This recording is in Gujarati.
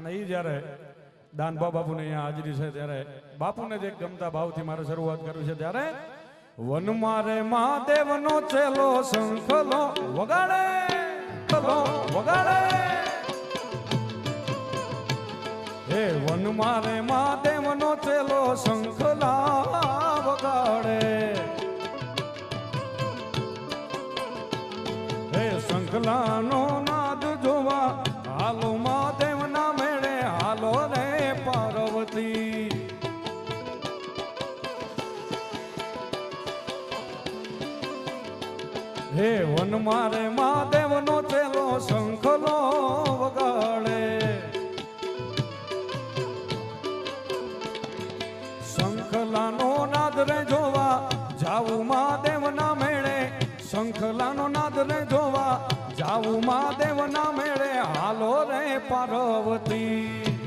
અને એ જ્યારે દાનબા બાપુને અહીંયા હાજરી છે, ત્યારે બાપુને જે ગમતા ભાવથી મારે શરૂઆત કરવી છે, ત્યારે વન મારે મહાદેવનો ચેલો શંખલો વગાડે વગાડે. હે વન મારે મહાદેવનો ચેલો શંખલા વગાડે. હે શંખલાનો હાલો રે પાર્વતી. હે વન મારે મહાદેવનો ચેલો શંખલો વગાડે. શંખલાનો નાદ રે જોવા જાવું મહાદેવના મેળે. શંખલાનો નાદ રે જોવા જાવું મહાદેવના મેળે. હાલો રે પાર્વતી.